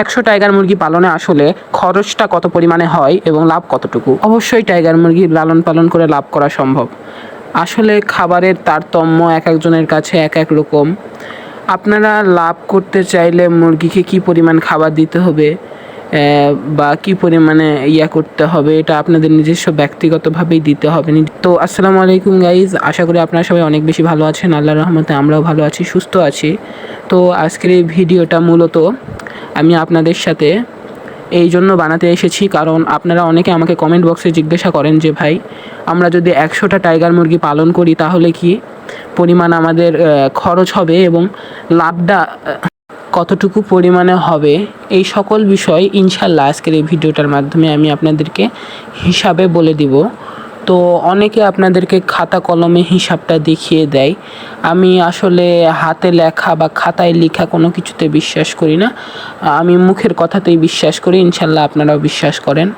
একশো টাইগার মুরগি পালনে আসলে খরচটা কত পরিমাণে হয় এবং লাভ কতটুকু? অবশ্যই টাইগার মুরগি লালন পালন করে লাভ করা সম্ভব। আসলে খাবারের তারতম্য এক একজনের কাছে এক এক রকম। আপনারা লাভ করতে চাইলে মুরগিকে কি পরিমাণ খাবার দিতে হবে বা কি পরিমাণে ইয়া করতে হবে, এটা আপনাদের নিজস্ব ব্যক্তিগতভাবেই দিতে হবে। তো আসসালামু আলাইকুম গাইজ আশা করি আপনারা সবাই অনেক বেশি ভালো আছেন। আল্লাহ রহমতে আমরাও ভালো আছি, সুস্থ আছি। তো আজকের এই ভিডিওটা মূলত আমি আপনাদের সাথে এই জন্য বানাতে এসেছি, কারণ আপনারা অনেকে আমাকে কমেন্ট বক্সে জিজ্ঞাসা করেন যে, ভাই, আমরা যদি একশোটা টাইগার মুরগি পালন করি, তাহলে কি পরিমাণ আমাদের খরচ হবে এবং লাভটা কতটুকু পরিমাণে হবে? এই সকল বিষয় ইনশাল্লাহ আজকের এই ভিডিওটার মাধ্যমে আমি আপনাদেরকে হিসাবে বলে দিব। তো অনেকে আপনাদেরকে খাতা কলমে হিসাবটা দেখিয়ে দেয়। আমি আসলে হাতে লেখা বা খাতায় লেখা কোনো কিছুতে বিশ্বাস করি না। আমি মুখের কথাতেই বিশ্বাস করি, ইনশাল্লাহ আপনারাও বিশ্বাস করেন।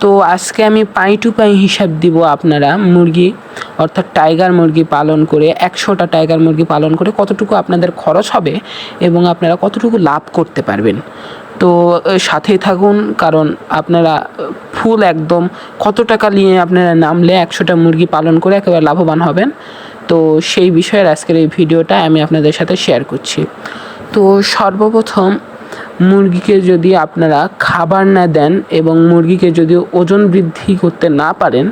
তো আজকে আমি পাই টু পাই হিসাব দিব আপনারা মুরগি, অর্থাৎ টাইগার মুরগি পালন করে, একশোটা টাইগার মুরগি পালন করে কতটুকু আপনাদের খরচ হবে এবং আপনারা কতটুকু লাভ করতে পারবেন। তো সাথেই থাকুন, কারণ আপনারা ফুল একদম কত টাকা নিয়ে আপনারা নামলে একশোটা মুরগি পালন করে একেবারে লাভবান হবেন। তো সেই বিষয়ের আজকের এই ভিডিওটা আমি আপনাদের সাথে শেয়ার করছি। তো সর্বপ্রথম, মুরগিকে যদি আপনারা খাবার না দেন এবং মুরগিকে যদি ওজন বৃদ্ধি করতে না পারেন,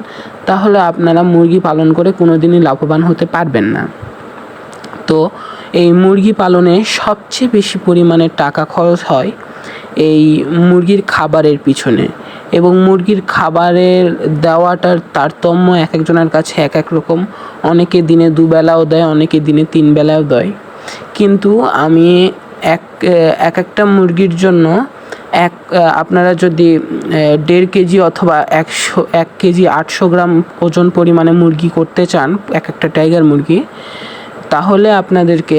তাহলে আপনারা মুরগি পালন করে কোনো দিনই লাভবান হতে পারবেন না। তো এই মুরগি পালনে সবচেয়ে বেশি পরিমাণে টাকা খরচ হয় এই মুরগির খাবারের পিছনে। এবং মুরগির খাবারের দেওয়াটার তারতম্য এক একজনের কাছে এক এক রকম। অনেকে দিনে দুবেলাও দেয়, অনেকে দিনে তিন বেলাও দেয়। কিন্তু আমি এক এক একটা মুরগির জন্য এক, আপনারা যদি দেড় কেজি অথবা একশো, এক কেজি আটশো গ্রাম ওজন পরিমাণে মুরগি করতে চান, এক একটা টাইগার মুরগি, তাহলে আপনাদেরকে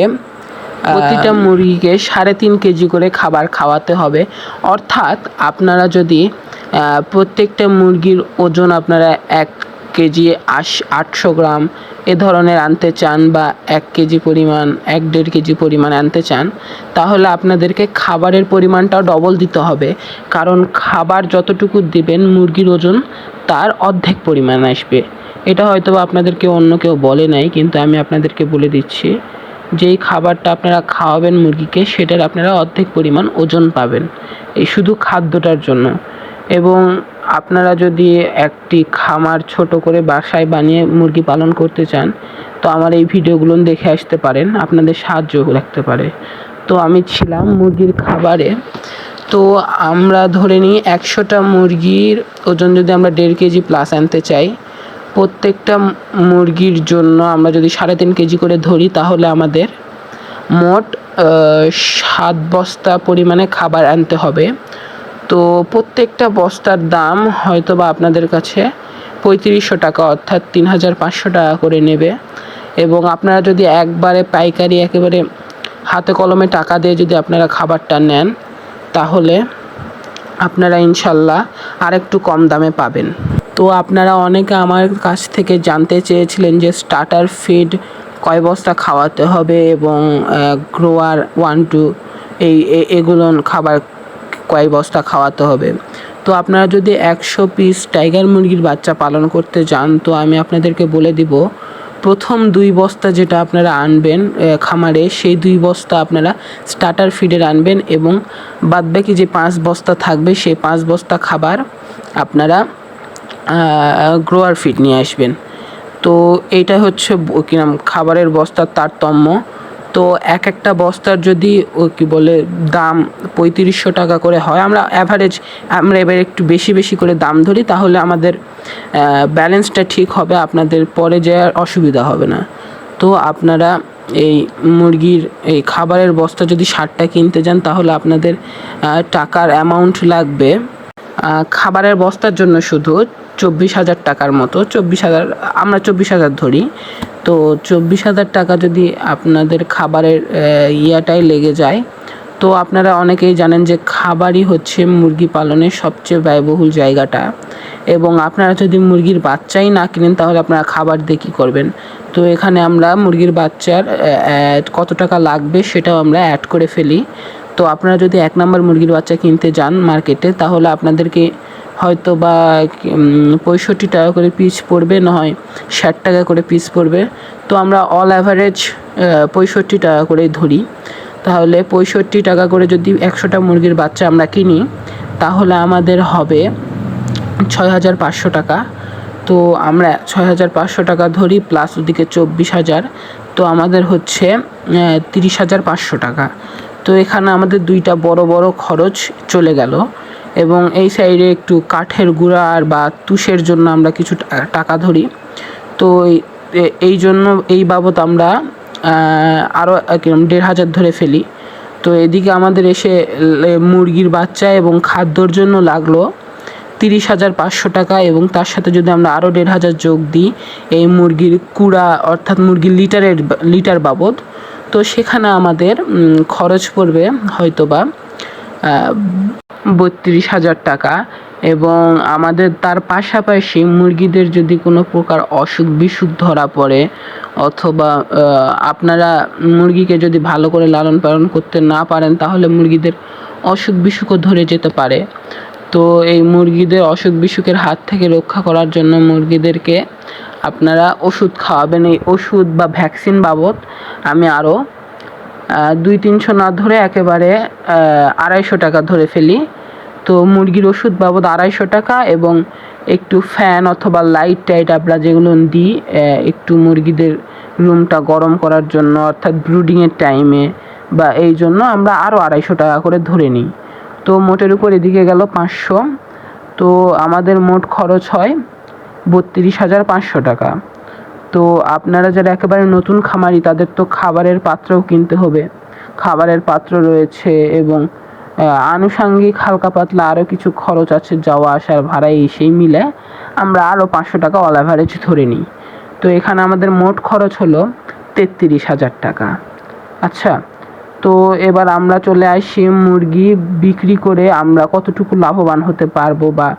প্রতিটা মুরগিকে সাড়ে তিন কেজি করে খাবার খাওয়াতে হবে। অর্থাৎ আপনারা যদি প্রত্যেকটা মুরগির ওজন আপনারা এক কেজি আশ আটশো গ্রাম এ ধরনের আনতে চান বা এক কেজি পরিমাণ এক দেড় কেজি পরিমাণ আনতে চান তাহলে আপনাদেরকে খাবারের পরিমাণটাও ডবল দিতে হবে। কারণ খাবার যতটুকু দিবেন মুরগির ওজন তার অর্ধেক পরিমাণ আসবে। এটা হয়তো বা আপনাদেরকে অন্য কেউ বলে নাই কিন্তু আমি আপনাদেরকে বলে দিচ্ছি। যেই খাবারটা আপনারা খাওয়াবেন মুরগিকে, সেটার আপনারা অর্ধেক পরিমাণ ওজন পাবেন। এই শুধু খাদ্যটার জন্য। এবং আপনারা যদি একটি খামার ছোট করে বাসায় বানিয়ে মুরগি পালন করতে চান, তো আমার এই ভিডিওগুলো দেখে আসতে পারেন, আপনাদের সাহায্য রাখতে পারে। তো আমি ছিলাম মুরগির খাবারে। তো আমরা ধরে নিই একশোটা মুরগির ওজন যদি আমরা দেড় কেজি প্লাস আনতে চাই প্রত্যেকটা মুরগির জন্য আমরা যদি সাড়ে তিন কেজি করে ধরি, তাহলে আমাদের মোট সাত বস্তা পরিমাণে খাবার আনতে হবে। তো প্রত্যেকটা বস্তার দাম হয়তো বা আপনাদের কাছে পঁয়ত্রিশশো টাকা, অর্থাৎ তিন হাজার পাঁচশো টাকা করে নেবে। এবং আপনারা যদি একবারে পাইকারি একেবারে হাতে কলমে টাকা দিয়ে যদি আপনারা খাবারটা নেন, তাহলে আপনারা ইনশাল্লাহ আর একটু কম দামে পাবেন। তো আপনারা অনেকে আমার কাছ থেকে জানতে চেয়েছিলেন যে স্টার্টার ফিড কয় বস্তা খাওয়াতে হবে এবং গ্রোয়ার ওয়ান টু এই এগুলো খাবার কয় বস্তা খাওয়াতে হবে। তো আপনারা যদি একশো পিস টাইগার মুরগির বাচ্চা পালন করতে যান, তো আমি আপনাদেরকে বলে দিব, প্রথম দুই বস্তা যেটা আপনারা আনবেন খামারে, সেই দুই বস্তা আপনারা স্টার্টার ফিডের আনবেন এবং বাদবাকি যে পাঁচ বস্তা থাকবে, সেই পাঁচ বস্তা খাবার আপনারা গ্রোয়ার ফিড নিয়ে আসবেন। তো এইটা হচ্ছে ব- কি নাম, খাবারের বস্তার তারতম্য। তো এক একটা বস্তার যদি, ও কি বলে, দাম পঁয়ত্রিশশো টাকা করে হয়, আমরা অ্যাভারেজ আমরা এবার একটু বেশি বেশি করে দাম ধরি, তাহলে আমাদের ব্যালেন্সটা ঠিক হবে, আপনাদের পরে যে আর অসুবিধা হবে না। তো আপনারা এই মুরগির, এই খাবারের বস্তা যদি ষাটটা কিনতে যান, তাহলে আপনাদের টাকার অ্যামাউন্ট লাগবে। খাবারের বস্তার জন্য শুধু চব্বিশ হাজার টাকার মতো, চব্বিশ হাজার, আমরা চব্বিশ হাজার ধরি। তো চব্বিশ হাজার টাকা যদি আপনাদের খাবারের ইয়াটাই লেগে যায়, তো আপনারা অনেকেই জানেন যে খাবারই হচ্ছে মুরগি পালনের সবচেয়ে ব্যয়বহুল জায়গাটা। এবং আপনারা যদি মুরগির বাচ্চাই না কিনেন, তাহলে আপনারা খাবার দিয়ে কী করবেন? তো এখানে আমরা মুরগির বাচ্চার কত টাকা লাগবে সেটাও আমরা অ্যাড করে ফেলি। তো আপনারা যদি এক নম্বর মুরগির বাচ্চা কিনতে যান মার্কেটে তাহলে আপনাদেরকে হয়তো বা পঁয়ষট্টি টাকা করে পিস পড়বে, না হয় ষাট টাকা করে পিস পড়বে। তো আমরা অল অ্যাভারেজ পঁয়ষট্টি টাকা করেই ধরি। তাহলে পঁয়ষট্টি টাকা করে যদি একশোটা মুরগির বাচ্চা আমরা কিনি, তাহলে আমাদের হবে ছয় হাজার পাঁচশো টাকা। তো আমরা ছয় হাজার পাঁচশো টাকা ধরি প্লাস ওদিকে চব্বিশ হাজার। তো আমাদের হচ্ছে তিরিশ হাজার পাঁচশো টাকা। তো এখানে আমাদের দুইটা বড় বড় খরচ চলে গেল। এবং এই সাইডে একটু কাঠের গুঁড়া আর বা তুষের জন্য আমরা কিছু টাকা ধরি। তো এই- জন্য এই বাবদ আমরা আরও দেড় হাজার ধরে ফেলি। তো এদিকে আমাদের এসে মুরগির বাচ্চা এবং খাদ্যর জন্য লাগল তিরিশ হাজার পাঁচশো টাকা এবং তার সাথে যদি আমরা আরও দেড় হাজার যোগ দিই, এই মুরগির কুড়া অর্থাৎ মুরগির লিটারের লিটার বাবদ, তো সেখানে আমাদের খরচ পড়বে হয়তোবা বত্রিশ হাজার টাকা এবং আমাদের তার পাশাপাশি মুরগিদের যদি কোনো প্রকার অসুখ বিসুখ ধরা পড়ে অথবা আপনারা মুরগিকে যদি ভালো করে লালন পালন করতে না পারেন, তাহলে মুরগিদের অসুখ বিসুখও ধরে যেতে পারে। তো এই মুরগিদের অসুখ বিসুখের হাত থেকে রক্ষা করার জন্য মুরগিদেরকে আপনারা ওষুধ খাওয়াবেন। এই ওষুধ বা ভ্যাকসিন বাবদ আমি আরও দুই তিনশো না ধরে একেবারে আড়াইশো টাকা ধরে ফেলি। তো মুরগির ওষুধ বাবদ আড়াইশো টাকা এবং একটু ফ্যান অথবা লাইট টাইট আমরা যেগুলো দিই একটু মুরগিদের রুমটা গরম করার জন্য, অর্থাৎ ব্রুডিংয়ের টাইমে বা এই জন্য আমরা আরও আড়াইশো টাকা করে ধরে নিই। তো মোটের উপর এদিকে গেল পাঁচশো। তো আমাদের মোট খরচ হয় বত্রিশ হাজার পাঁচশো টাকা। তো আপনারা যারা একেবারে নতুন খামারি, তাদের তো খাবারের পাত্রও কিনতে হবে। খাবারের পাত্র রয়েছে এবং আনুষাঙ্গিক হালকা পাতলা আরও কিছু খরচ আছে, যাওয়া, আসার ভাড়া, এই সেই মিলে আমরা আরও পাঁচশো টাকা অল অ্যাভারেজ ধরে নিই। তো এখানে আমাদের মোট খরচ হলো তেত্রিশ হাজার টাকা। আচ্ছা তো এবার আমরা চলে আসি মুরগি বিক্রি করে আমরা কতটুকু লাভবান হতে পারব বা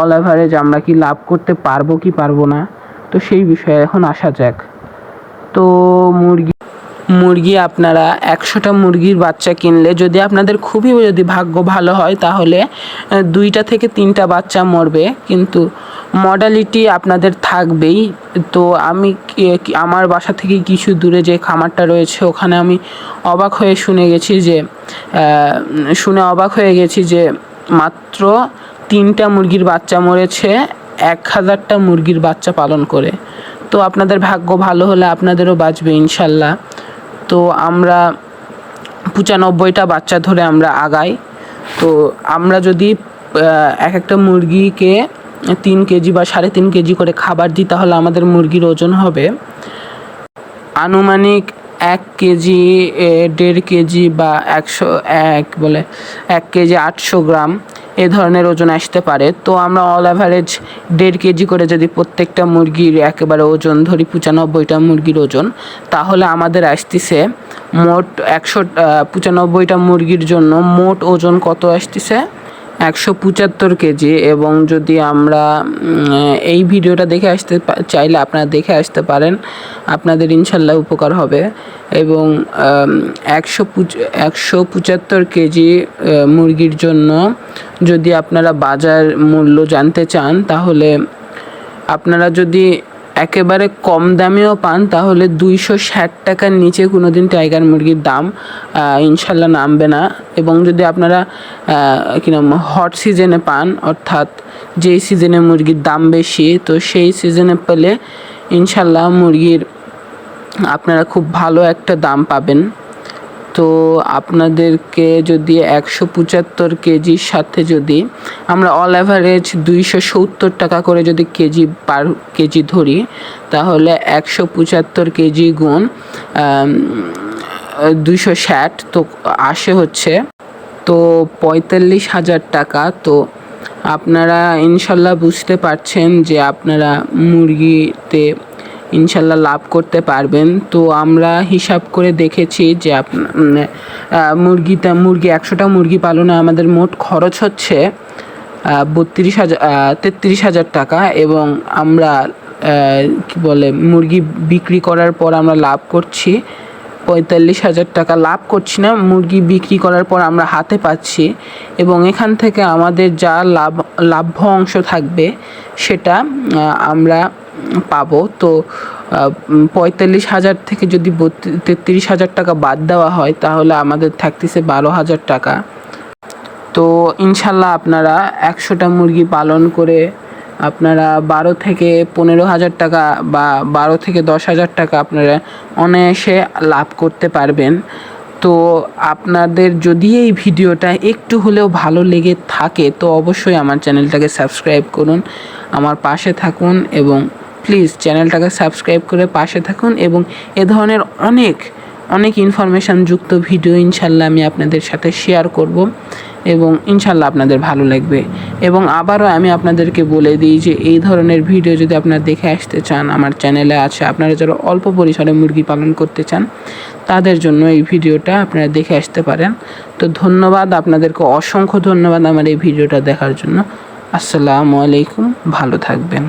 অল অ্যাভারেজ আমরা কি লাভ করতে পারব, কি পারব না। তো সেই বিষয়ে এখন আসা যাক। তো মুরগি মুরগি আপনারা একশোটা মুরগির বাচ্চা কিনলে যদি আপনাদের খুবই যদি ভাগ্য ভালো হয়, তাহলে দুইটা থেকে তিনটা বাচ্চা মরবে। কিন্তু মডালিটি আপনাদের থাকবেই। তো আমি আমার বাসা থেকে কিছু দূরে যে খামারটা রয়েছে, ওখানে আমি অবাক হয়ে শুনে গেছি যে শুনে অবাক হয়ে গেছি যে মাত্র তিনটা মুরগির বাচ্চা মরেছে। এক হাজারটা মুরগির বাচ্চা পালন করে। তো আপনাদের ভাগ্য ভালো হলে আপনাদেরও বাঁচবে ইনশাল্লাহ। তো আমরা পঁচানব্বইটা বাচ্চা ধরে আমরা আগাই। তো আমরা যদি এক একটা মুরগিকে তিন কেজি বা সাড়ে তিন কেজি করে খাবার দিই, তাহলে আমাদের মুরগির ওজন হবে আনুমানিক এক কেজি দেড় কেজি বা একশো, এক বলে, এক কেজি আটশো গ্রাম। এ ধরনের ওজন আসতে পারে। তো আমরা অল অ্যাভারেজ দেড় কেজি করে যদি প্রত্যেকটা মুরগির একেবারে ওজন ধরি, পঁচানব্বইটা মুরগির ওজন, তাহলে আমাদের আসতেছে মোট একশো পঁচানব্বইটা মুরগির জন্য মোট ওজন কত আসতেছে? একশো পঁচাত্তর কেজি এবং যদি আমরা এই ভিডিওটা দেখে আসতে চাইলে আপনারা দেখে আসতে পারেন। আপনাদের ইনশাল্লাহ উপকার হবে। এবং একশো একশো পঁচাত্তর কেজি মুরগির জন্য যদি আপনারা বাজার মূল্য জানতে চান, তাহলে আপনারা যদি একেবারে কম দামেও পান, তাহলে দুইশো ষাট টাকার নিচে কোনো দিন টাইগার মুরগির দাম ইনশাল্লাহ নামবে না। এবং যদি আপনারা কী নাম, হট সিজনে পান, অর্থাৎ যেই সিজনে মুরগির দাম বেশি, তো সেই সিজনে পেলে ইনশাল্লাহ মুরগির আপনারা খুব ভালো একটা দাম পাবেন। তো আপনাদেরকে যদি একশো পঁচাত্তর কেজির সাথে যদি আমরা অল অ্যাভারেজ দুইশো সত্তর টাকা করে যদি কেজি পার কেজি ধরি, তাহলে একশো পঁচাত্তর কেজি গুণ দুইশো ষাট, তো আসে হচ্ছে, তো পঁয়তাল্লিশ হাজার টাকা। তো আপনারা ইনশাল্লাহ বুঝতে পারছেন যে আপনারা মুরগিতে ইনশাল্লাহ লাভ করতে পারবেন। তো আমরা হিসাব করে দেখেছি যে মুরগিতে মুরগি একশোটা মুরগি পালনে আমাদের মোট খরচ হচ্ছে বত্রিশ হাজার তেত্রিশ হাজার টাকা এবং আমরা কি বলে, মুরগি বিক্রি করার পর আমরা লাভ করছি পঁয়তাল্লিশ হাজার টাকা। লাভ করছি না, মুরগি বিক্রি করার পর আমরা হাতে পাচ্ছি এবং এখান থেকে আমাদের যা লাভ লাভ্য অংশ থাকবে সেটা আমরা পাবো। তো পঁয়তাল্লিশ হাজার থেকে যদি তেত্রিশ হাজার টাকা বাদ দেওয়া হয়, তাহলে আমাদের থাকতেছে বারো হাজার টাকা। তো, ইনশাল্লাহ আপনারা একশোটা মুরগি পালন করে আপনারা বারো থেকে পনেরো হাজার টাকা বা বারো থেকে দশ হাজার টাকা আপনারা অনায়াসে লাভ করতে পারবেন। তো, আপনাদের যদি এই ভিডিওটা একটু হলেও ভালো লেগে থাকে, তো অবশ্যই আমার চ্যানেলটাকে সাবস্ক্রাইব করুন, আমার পাশে থাকুন এবং প্লিজ চ্যানেলটাকে সাবস্ক্রাইব করে পাশে থাকুন এবং এ ধরনের অনেক অনেক ইনফরমেশান যুক্ত ভিডিও ইনশাল্লাহ আমি আপনাদের সাথে শেয়ার করব এবং ইনশাল্লাহ আপনাদের ভালো লাগবে। এবং আবারও আমি আপনাদেরকে বলে দিই যে এই ধরনের ভিডিও যদি আপনারা দেখে আসতে চান, আমার চ্যানেলে আছে, আপনারা যারা অল্প পরিসরে মুরগি পালন করতে চান, তাদের জন্য এই ভিডিওটা আপনারা দেখে আসতে পারেন। তো ধন্যবাদ, আপনাদেরকে অসংখ্য ধন্যবাদ আমার এই ভিডিওটা দেখার জন্য। আসসালামু আলাইকুম, ভালো থাকবেন।